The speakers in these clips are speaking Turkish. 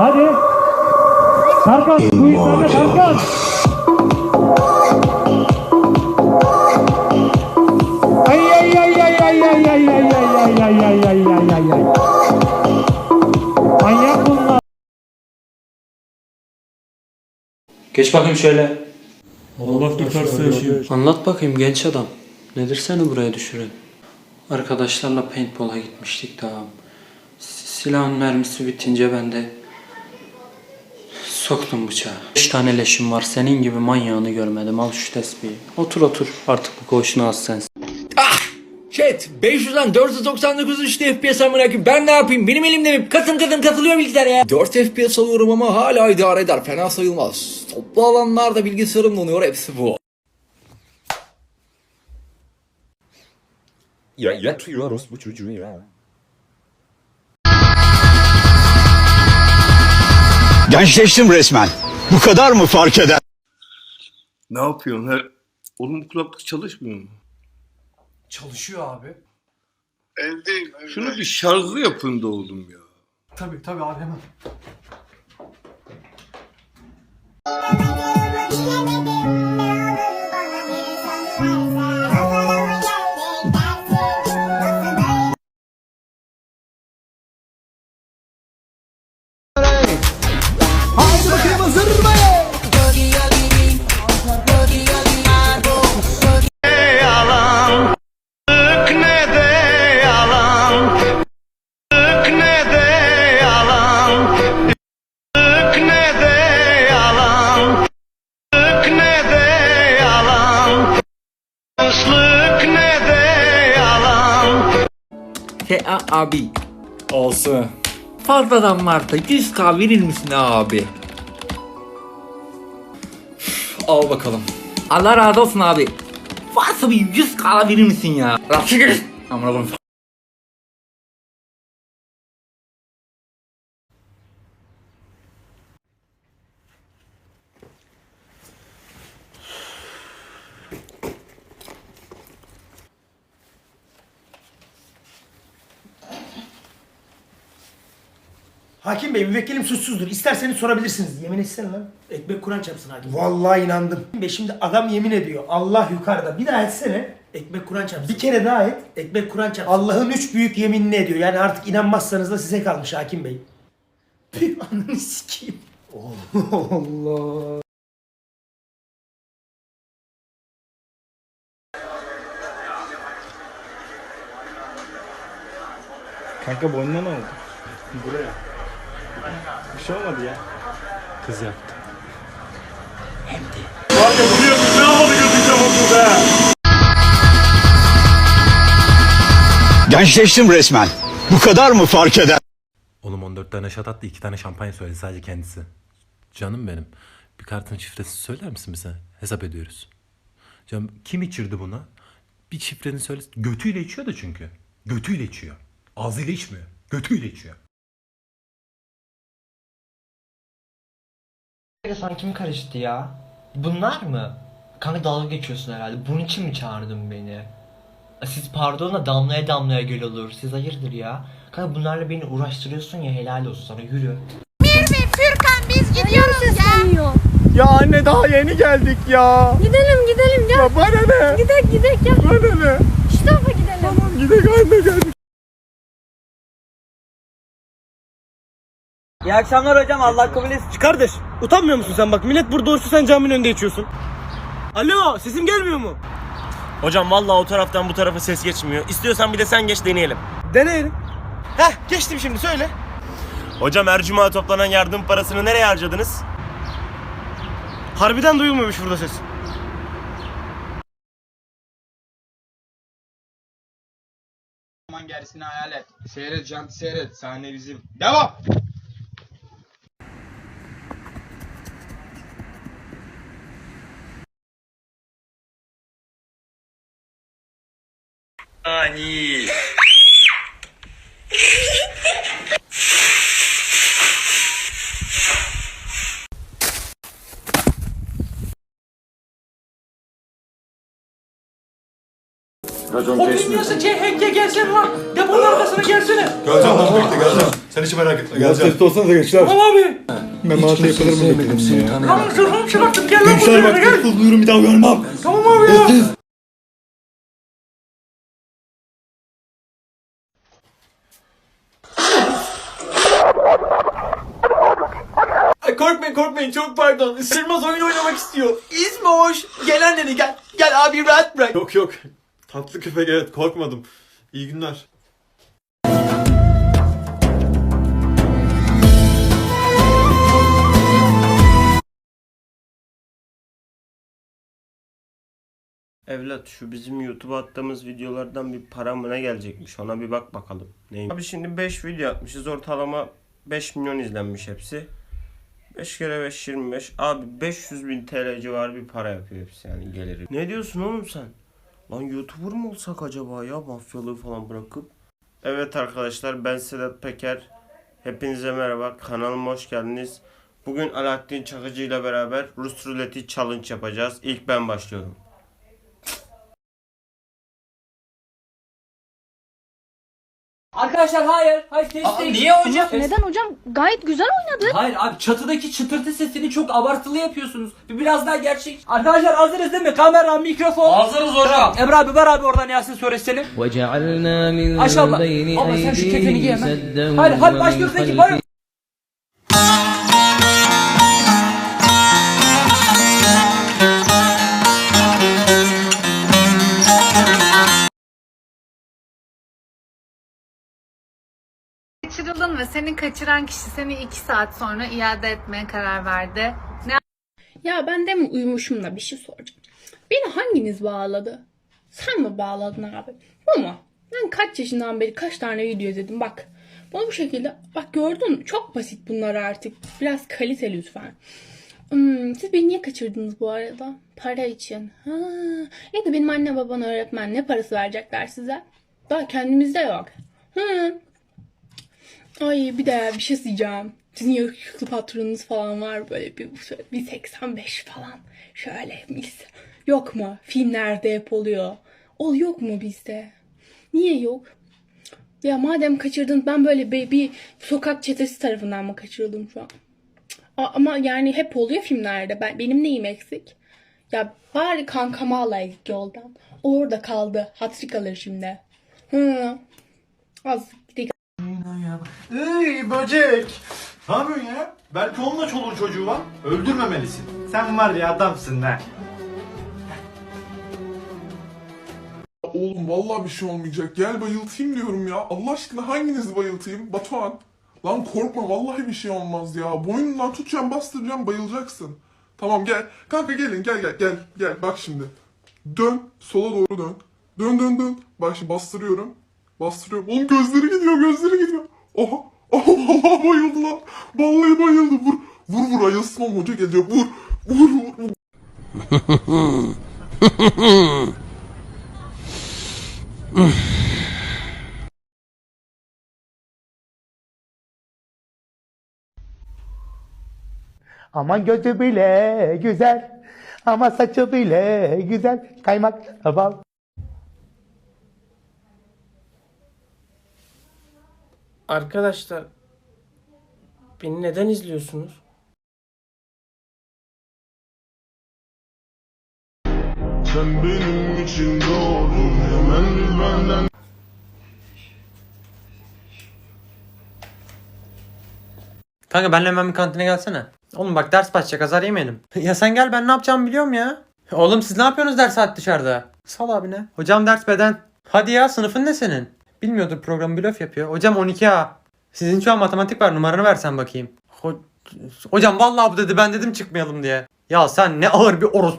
Hadi. Tarkan, bu yüzden Tarkan. Ay ay ay ay ay ay ay ay ay ay ay ay ay ay ay ay. Manyak bunlar. Geç bakayım şöyle. Allah tutarsa yaşıyor. Anlat bakayım genç adam. Nedir seni buraya düşüren? Arkadaşlarla paintball'a gitmiştik daha. Silahın mermisi bitince ben de soktum bıçağı. Beş tane leşim var. Senin gibi manyağını görmedim. Al şu tespihi. Otur otur. Artık bu koğuşunu az sensin. Chat 500'den 499 işte FPS amına koyayım. Ben ne yapayım? Benim elimde mi? Katın katın katılıyor bilgisayar ya. 4 FPS alıyorum ama hala idare eder. Fena sayılmaz. Toplu alanlarda bilgisayarım donuyor. Hepsi bu. Ya yatıyoruz bu çocuğu ya. Gençleştim resmen. Bu kadar mı fark eder? Ne yapıyorsun? Her... Oğlum bu kulaklık çalışmıyor mu? Çalışıyor abi. Evdeyim. Şunu bir şarjlı yapın da oğlum ya. Tabii tabii abi hemen. He abi. Olsun. Fazladan varsa 100k verir misin abi? Al bakalım. Allah razı olsun abi. Varsa bir 100k verir misin ya? Rafik. Amına koyayım. Hakim Bey müvekkilim suçsuzdur. İsterseniz sorabilirsiniz. Yemin etsene lan. Ekmek Kur'an çarpsın hakim. Vallahi inandım. Bey şimdi adam yemin ediyor. Allah yukarıda. Bir daha etsene. Ekmek Kur'an çarpsın. Bir kere daha et. Ekmek Kur'an çarpsın. Allah'ın üç büyük yeminini ediyor. Yani artık inanmazsanız da size kalmış hakim bey. Püh ananı sikeyim. Allah. Kanka boynuna ne oldu? Buraya. Bir şey olmadı ya. Kız yaptı. Gençleştim resmen. Bu kadar mı fark eder? Oğlum 14 tane şat attı 2 tane şampanya söyledi sadece kendisi. Canım benim. Bir kartın şifresi söyler misin bize? Hesap ediyoruz. Canım kim içirdi buna? Bir şifreni söyle. Götüyle içiyor da çünkü. Götüyle içiyor. Ağzıyla içmiyor. Götüyle içiyor. Sen kim karıştı ya? Bunlar mı? Kanka dalga geçiyorsun herhalde. Bunun için mi çağırdın beni? Siz pardon da damlaya damlaya göl olur. Siz hayırdır ya? Kanka bunlarla beni uğraştırıyorsun ya helal olsun sana yürü. Fürkan biz gidiyoruz ya. Ya anne daha yeni geldik ya. Gidelim gidelim gel. Ya bana ne? Gidek gidek gel. Bana ne? Şu tarafa gidelim. Tamam. Gidelim anne gel. İyi akşamlar hocam Allah kabul etsin. Kardeş utanmıyor musun sen bak millet burada oruçlu sen caminin önünde içiyorsun. Alo sesim gelmiyor mu? Hocam vallahi o taraftan bu tarafa ses geçmiyor. İstiyorsan bir de sen geç deneyelim. Deneyelim. Heh geçtim şimdi söyle. Hocam her cuma toplanan yardım parasını nereye harcadınız? Harbiden duyulmuyormuş burada ses. gerisini hayal et. Seyret canlı seyret. Sahne bizim. Devam. Nani? Racon O kesmiyor. bilmiyorsa CHK gelsin lan. Deponun arkasına gelsene. Geleceğim lan bekle geleceğim. Sen hiç merak etme geleceğim. Testi olsanıza gençler. Tamam abi. Memati yapılır mı? Tamam zırhımı çıkarttım. Gel lan bu Gençler bak testi duyurum bir daha görmem. Tamam abi ya. Korkmayın korkmayın çok pardon. Isırmaz oyun oynamak istiyor. İsmi hoş. Gelen dedi gel. Gel abi rahat bırak. Yok yok. Tatlı köpek evet korkmadım. İyi günler. Evlat şu bizim YouTube'a attığımız videolardan bir para mı ne gelecekmiş ona bir bak bakalım. Neymiş? Abi şimdi 5 video atmışız ortalama 5 milyon izlenmiş hepsi. 5 kere 5 25. Abi 500 bin TL civarı bir para yapıyor hepsi yani geliri. Ne diyorsun oğlum sen? Lan YouTuber mı olsak acaba ya mafyalığı falan bırakıp? Evet arkadaşlar ben Sedat Peker. Hepinize merhaba kanalıma hoş geldiniz. Bugün Alaaddin Çakıcı ile beraber Rus ruleti challenge yapacağız. İlk ben başlıyorum. Arkadaşlar hayır. Hayır test değil. niye hocam? Neden hocam? Gayet güzel oynadı. Hayır abi çatıdaki çıtırtı sesini çok abartılı yapıyorsunuz. Bir biraz daha gerçek. Arkadaşlar hazırız değil mi? Kamera, mikrofon. Hazırız hocam. Emre abi ver abi oradan Yasin suresini. وجعلنا من Maşallah. Ama sen şu kefeni giy hemen. Hadi hadi başlıyoruz ekip hadi. Kaçırıldın ve seni kaçıran kişi seni iki saat sonra iade etmeye karar verdi. Ne Ya ben demin uyumuşum da bir şey soracağım. Beni hanginiz bağladı? Sen mi bağladın abi? Bu mu? Ben kaç yaşından beri kaç tane video izledim bak. Bunu bu şekilde bak gördün mü? Çok basit bunlar artık. Biraz kalite lütfen. Hmm, siz beni niye kaçırdınız bu arada? Para için. Ha. Ya da benim anne baban öğretmen ne parası verecekler size? Daha kendimizde yok. Hı. Ay bir de bir şey diyeceğim. Sizin yakışıklı patronunuz falan var böyle bir, bir 85 falan. Şöyle mis. Yok mu? Filmlerde hep oluyor. O yok mu bizde? Niye yok? Ya madem kaçırdın ben böyle bir, bir sokak çetesi tarafından mı kaçırıldım şu an? A- Ama yani hep oluyor filmlerde. Ben, benim neyim eksik? Ya bari kankama alaydık yoldan. Orada kaldı. Hatırı kalır şimdi. Hı. Az gidelim. Iy böcek. Ne yapıyorsun ya? Belki onunla çoluğu çocuğu var. Öldürmemelisin. Sen var ya adamsın lan. Oğlum vallahi bir şey olmayacak. Gel bayıltayım diyorum ya. Allah aşkına hanginizi bayıltayım? Batuhan. Lan korkma vallahi bir şey olmaz ya. Boynundan tutacağım bastıracağım bayılacaksın. Tamam gel. Kanka gelin gel gel gel. Gel bak şimdi. Dön. Sola doğru dön. Dön dön dön. Bak şimdi bastırıyorum. Bastırıyorum. Oğlum gözleri gidiyor gözleri gidiyor. Oha. Oha vallahi bayıldı lan. Vallahi bayıldı. Vur. Vur vur ayılsın oğlum hoca geliyor. Vur. Vur vur. vur. Ama gözü bile güzel. Ama saçı bile güzel. Kaymak tabağı. Arkadaşlar beni neden izliyorsunuz? Sen benim için doğdun hemen benden Kanka benle hemen bir kantine gelsene. Oğlum bak ders başlayacak azar yemeyelim. ya sen gel ben ne yapacağımı biliyorum ya. Oğlum siz ne yapıyorsunuz ders saat dışarıda? Sal abi ne? Hocam ders beden. Hadi ya sınıfın ne senin? Bilmiyordur program blöf yapıyor. Hocam 12A. Sizin şu an matematik var numaranı versen bakayım. Ho- Hocam vallahi bu dedi ben dedim çıkmayalım diye. Ya sen ne ağır bir oros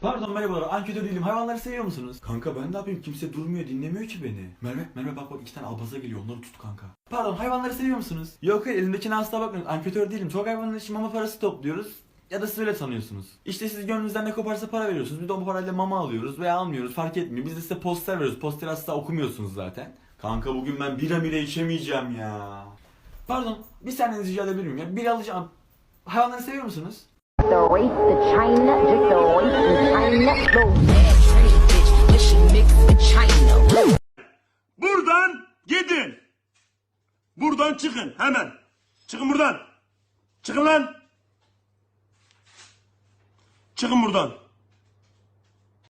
Pardon merhabalar anketör değilim hayvanları seviyor musunuz? Kanka ben ne yapayım kimse durmuyor dinlemiyor ki beni. Merve Merve bak bak iki tane albaza geliyor onları tut kanka. Pardon hayvanları seviyor musunuz? Yok hayır elimdekine asla bakmayın anketör değilim. Çok hayvanlar için mama parası topluyoruz. Ya da siz öyle sanıyorsunuz. İşte siz gönlünüzden ne koparsa para veriyorsunuz. Biz de o parayla mama alıyoruz veya almıyoruz fark etmiyor. Biz de size poster veriyoruz. Posteri asla okumuyorsunuz zaten. Kanka bugün ben bira bile içemeyeceğim ya. Pardon bir saniye rica edebilir miyim ya? Bir alacağım. Hayvanları seviyor musunuz? Buradan gidin. Buradan çıkın hemen. Çıkın buradan. Çıkın lan. Çıkın buradan.